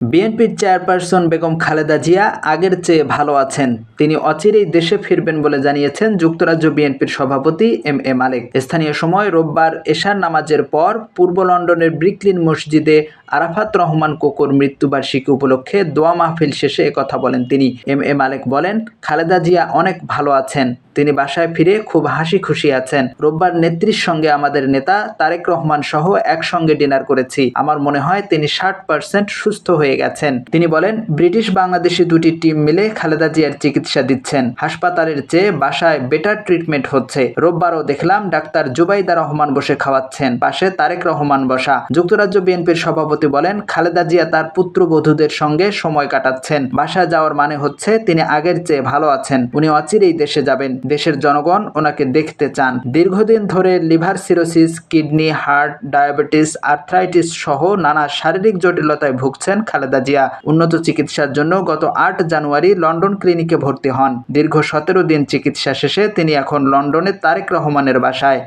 বিএনপির চেয়ারপারসন বেগম খালেদা জিয়া আগের চেয়ে ভালো আছেন। তিনি অচিরেই দেশে ফিরবেন বলে জানিয়েছেন যুক্তরাজ্য বিএনপির সভাপতি এম এ মালিক। স্থানীয় সময় রোববার এশার নামাজের পর পূর্ব লন্ডনের ব্রিকলিন মসজিদে আরাফাত রহমান কোকোর মৃত্যুবার্ষিকী উপলক্ষে দোয়া মাহফিল শেষে একথা বলেন তিনি। এম এ মালিক বলেন, খালেদা জিয়া অনেক ভালো আছেন। তিনি বাসায় ফিরে খুব হাসি খুশি আছেন। রোববার নেত্রীর সঙ্গে আমাদের নেতা তারেক রহমান সহ একসঙ্গে ডিনার করেছি। আমার মনে হয় তিনি ষাট পার্সেন্ট সুস্থ হয়ে গেছেন। তিনি বলেন, ব্রিটিশ বাংলাদেশি দুটি টিম মিলে খালেদা জিয়ার চিকিৎসা দিচ্ছেন। হাসপাতালের চেয়ে বাসায় বেটার ট্রিটমেন্ট হচ্ছে। রোববারও দেখলাম ডাক্তার জুবাইদা রহমান বসে খাওয়াচ্ছেন। পাশে তারেক রহমান বসা। যুক্তরাজ্য বিএনপির সভাপতি বলেন, খালেদা জিয়া তার পুত্রবধূদের সঙ্গে সময় কাটাচ্ছেন। বাসায় যাওয়ার মানে হচ্ছে তিনি আগের চেয়ে ভালো আছেন। উনি অচিরেই দেশে যাবেন। দেশের জনগণ ওনাকে দেখতে চান। দীর্ঘদিন ধরে liver cirrhosis, kidney, heart, diabetes, arthritis সহ নানা শারীরিক জটিলতায় ভুগছেন খালেদা জিয়া। উন্নত চিকিৎসার জন্য গত আট জানুয়ারি লন্ডন ক্লিনিকে ভর্তি হন। দীর্ঘ সতেরো দিন চিকিৎসা শেষে তিনি এখন লন্ডনের তারেক রহমানের বাসায়।